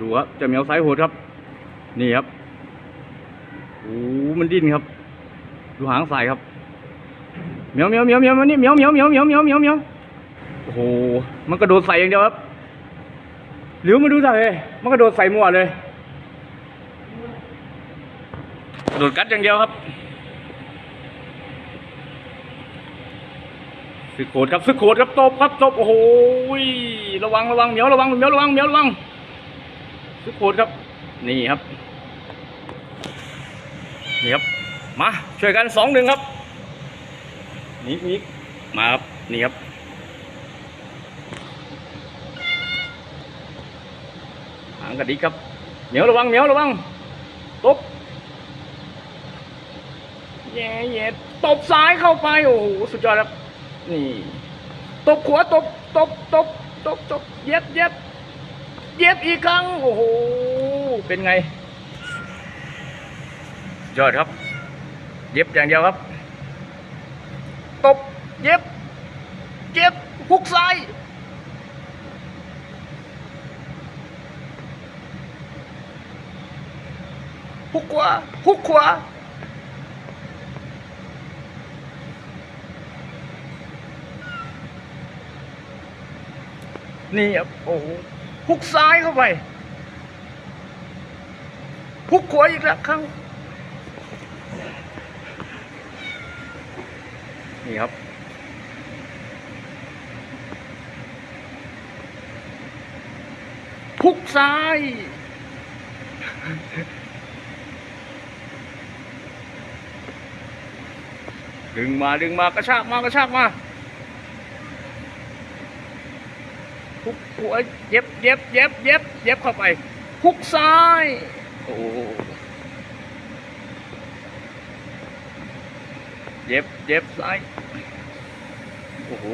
ดูครับจะเหมียวสายโหดครับ นี่ครับโอ้มันดิ้นครับ ดูหางสายครับเหมียวเหมียวเหมียวเหมียวมานี่เหมียวเหมียวเหมียวเหมียวเหมียวเหมียวเหมียวโอ้โหมันกระโดดใส่อย่างเดียวครับหรือมาดูส่เลยมันกระโดดใส่หมั่วเลยกระโดดกัดอย่างเดียวครับสึกโขดครับสึกโขดครับตบครับตบโอ้โหระวังระวังเหมียวระวังเหมียวระวังเหมียวระวัง สึกโขดครับ นี่ครับ นี่ครับ มาช่วยกันสองหนึ่งครับ นี่นี่มาครับ นี่ครับหางกระดิกครับ เหมียวระวังเหมียวระวังตบแย่แย่ตบซ้ายเข้าไป โอ้โห สุดยอดครับ นี่ ตบขวาตบ ตบ ตบ ตบ ตบ เย็บเย็ เย็บอีกครั้ง โอ้โห เป็นไง ยอดครับ เย็บอย่างเดียวครับ ตบ เย็บ เย็บหุกซ้ายหุกขวาหุกขวานี่ครับโอ้โห หุกซ้ายเข้าไปหุกขวาอีกแล้วครั้งนี่ครับ พุกซ้ายดึงมาดึงมากระชากมากระชากมา ฮุกหัวเย็บเย็บเย็บเย็บเย็บเข้าไปฮุกซ้ายโอ้เย็บเย็บซ้ายโอ้โห